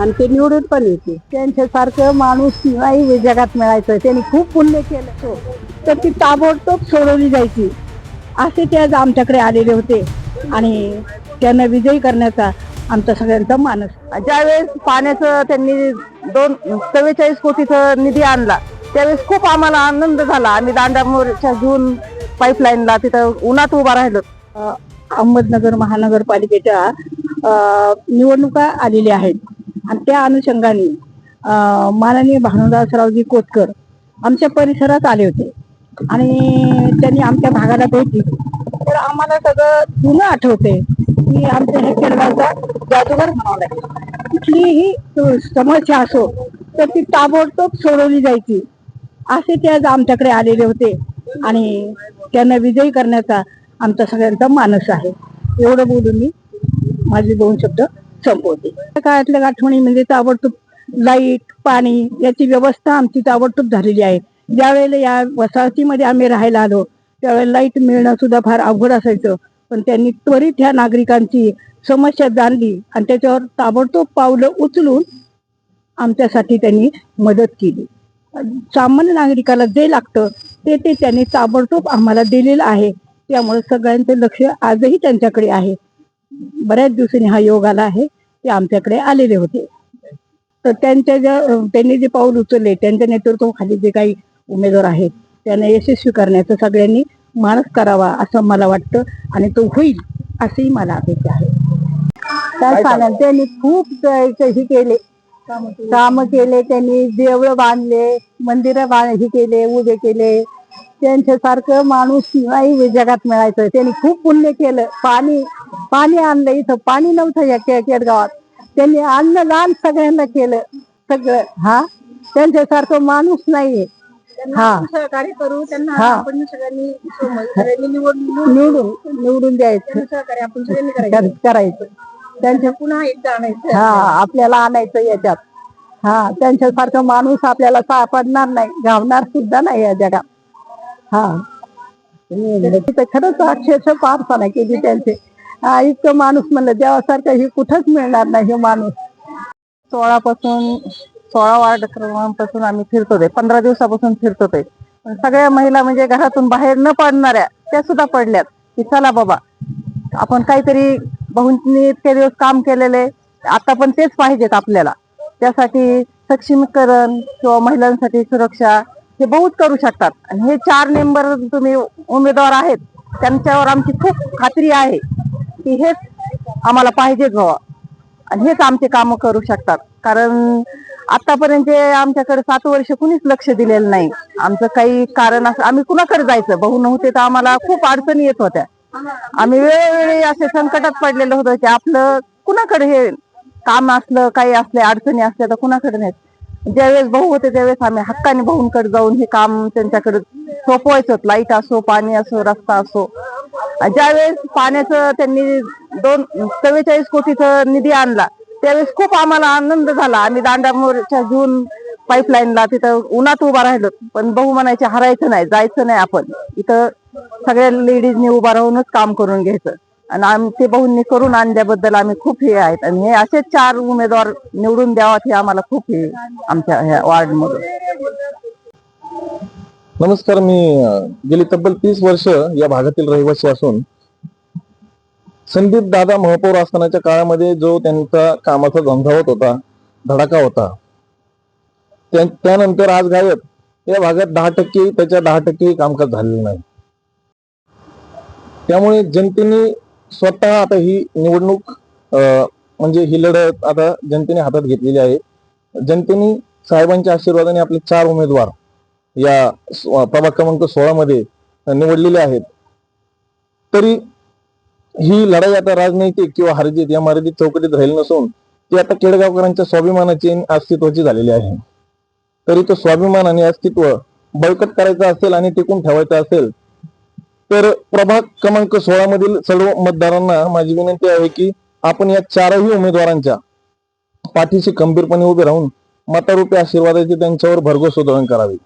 आणि ते निवडून पण येते त्यांच्यासारखं माणूस नाही जगात मिळायचं. त्यांनी खूप पुण्य केलं. हो. तर ती ताबडतोब सोडवली जायची. असे ते आज आमच्याकडे आलेले होते. आणि त्यांना विजयी करण्याचा आमचा सगळ्यांचा मानस. ज्यावेळेस पाण्याचं त्यांनी दोन चव्वेचाळीस कोटीचा निधी आणला त्यावेळेस खूप आम्हाला आनंद झाला. आम्ही दांडा मोर्चा घेऊन पाईपलाईनला तिथं उन्हात उभा राहिलो. अहमदनगर महानगरपालिकेच्या निवडणुका आलेल्या आहेत. आणि त्या अनुषंगाने माननीय भानुदासरावजी कोतकर आमच्या परिसरात आले होते. आणि त्यांनी आमच्या भागाला भेट दिली. तर आम्हाला सगळं जुनं आठवते की आमच्या हे केरळाचा जादूगर म्हणावं कुठलीही समस्या असो तर ती ताबडतोब सोडवली जायची. असे ते आज आमच्याकडे आलेले होते. आणि त्यांना विजयी करण्याचा आमचा सगळ्यांचा मानस आहे. एवढं बोलून मी माझे दोन शब्द संपवते त्या काळातल्या आठवणी म्हणजे ताबडतोब लाइट पाणी याची व्यवस्था आमची ताबडतोब झालेली आहे. ज्यावेळेला या वसाहतीमध्ये आम्ही राहायला आलो त्यावेळेला लाइट मिळणं सुद्धा फार अवघड असायचं. पण त्यांनी त्वरित ह्या नागरिकांची समस्या जाणली आणि त्याच्यावर ताबडतोब पावलं उचलून आमच्यासाठी त्यांनी मदत केली. सामान्य नागरिकाला जे लागतं ते ते त्यांनी ताबडतोब आम्हाला दिलेलं आहे. त्यामुळे सगळ्यांचं लक्ष आजही त्यांच्याकडे आहे. बऱ्याच दिवसांनी हा योग आला आहे ते आमच्याकडे आलेले होते. तर त्यांच्या ज्या त्यांनी जे पाऊल उचलले त्यांच्या नेतृत्वाखाली जे काही उमेदवार आहेत त्यांना यशस्वी करण्याचा सगळ्यांनी मानस करावा असं मला वाटतं आणि तो होईल असेही मला अपेक्षा आहे. काय सांगाल त्यांनी खूप हे केले. काम केले. त्यांनी देवळं बांधले मंदिरं हे केले उभे केले. त्यांच्यासारखं माणूस नाही जगात मिळायचं त्यांनी खूप पुण्य केलं. पाणी पाणी आणलं इथं. पाणी नव्हतं या के- केडगावात. त्यांनी अन्नदान सगळ्यांना केलं. सगळं. हा? त्यांच्यासारखं माणूस नाहीये. हा. सहकार्य करू. त्यांना. आपण सगळ्यांनी सगळ्यांनी निवडून निवडून निवडून द्यायचं. सहकार्य आपण सगळ्यांनी करायचं. त्यांच्या पुन्हा एकदा आणायचं. हा. आपल्याला आणायचं याच्यात. हा. त्यांच्यासारखं माणूस आपल्याला सापडणार नाही. गावणार सुद्धा नाही या जगात. हा. तिथं खरंच अक्षरशः प्रार्थना केली त्यांचे इतकं माणूस म्हणलं देवासारखं हे कुठंच मिळणार नाही हे माणूस. सोळा पासून सोळा वार्ड क्रमांपासून आम्ही फिरतोय पंधरा दिवसापासून फिरतो ते सगळ्या महिला म्हणजे घरातून बाहेर न पडणाऱ्या त्या सुद्धा पडल्यात की चला बाबा आपण काहीतरी बहुंनी इतके दिवस काम केलेले आता पण तेच पाहिजेत आपल्याला. त्यासाठी सक्षमीकरण किंवा महिलांसाठी सुरक्षा हे बहुत करू शकतात. आणि हे चार मेंबर तुम्ही उमेदवार आहेत त्यांच्यावर आमची खूप खात्री आहे की हेच आम्हाला पाहिजेच व्हावा आणि हेच आमचे काम करू शकतात. कारण आतापर्यंत आमच्याकडे सात वर्ष कुणीच लक्ष दिलेलं नाही. आमचं काही कारण असं आम्ही कुणाकडे जायचं? भाऊ नव्हते तर आम्हाला खूप अडचणी येत होत्या. आम्ही वेळोवेळी असे संकटात पडलेलं होतं की आपलं कुणाकडे हे काम असलं काही असले अडचणी असल्या तर कुणाकडे नाही ज्यावेळेस भाऊ होते त्यावेळेस आम्ही हक्काने भाऊंकडे जाऊन हे काम त्यांच्याकडे सोपवायचं. लाइट असो पाणी असो रस्ता असो. ज्यावेळेस पाण्याचं त्यांनी दोन चव्वेचाळीस कोटीचा निधी आणला त्यावेळेस खूप आम्हाला आनंद झाला. आम्ही दांडा मोर्चा घेऊन पाईपलाईनला तिथं उन्हात उभा राहिलो. पण बहु म्हणायचे हरायचं नाही जायचं नाही आपण. इथं सगळ्या लेडीजनी उभा राहूनच काम करून घ्यायचं. आणि आमचे ते भाऊंनी करून आणल्याबद्दल आम्ही खूप हे आहेत. आणि हे असे चार उमेदवार निवडून द्यावात हे आम्हाला खूप हे आमच्या ह्या वॉर्ड नमस्कार मी गेली तब्बल तीस वर्ष या भागातील रहिवासी असून संदीप दादा महापौर असतानाच्या काळामध्ये जो त्यांचा कामाचा झंझावत होता धडाका होता त्यानंतर आज गायब. या भागात दहा टक्के त्याच्या दहा टक्के कामकाज झालेलं नाही. त्यामुळे जनतेने स्वतः आता ही निवडणूक म्हणजे ही लढत आता जनतेने हातात घेतलेली आहे. जनतेने साहेबांच्या आशीर्वादाने आपले चार उमेदवार या प्रभाग क्रमांक सोळा मध्ये निवडलेले आहेत. तरी ही लढाई आता राजनैतिक किंवा हरजित या मर्यादित चौकटीत राहील नसून ती आता केडगावकरांच्या स्वाभिमानाची आणि अस्तित्वाची झालेली आहे. तरी तो स्वाभिमान आणि अस्तित्व बळकट करायचं असेल आणि टिकून ठेवायचं असेल तर प्रभाग क्रमांक सोळा मधील सर्व मतदारांना माझी विनंती आहे की आपण या चारही उमेदवारांच्या पाठीशी खंबीरपणे उभे राहून मतारूपी आशीर्वादाचे त्यांच्यावर भरघोस उधळण करावे.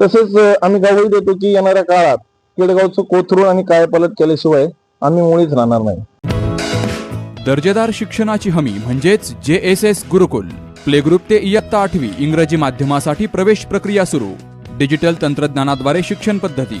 तसेच आम्ही गावही देतो की येणाऱ्या काळात केडगावचं कोथरूळ आणि कायपालट केल्याशिवाय आम्ही मुळीच राहणार नाही. दर्जेदार शिक्षणाची हमी म्हणजेच J S S Gurukul. Play group ते इयत्ता आठवी इंग्रजी माध्यमासाठी प्रवेश प्रक्रिया सुरू. डिजिटल तंत्रज्ञानाद्वारे शिक्षण पद्धती.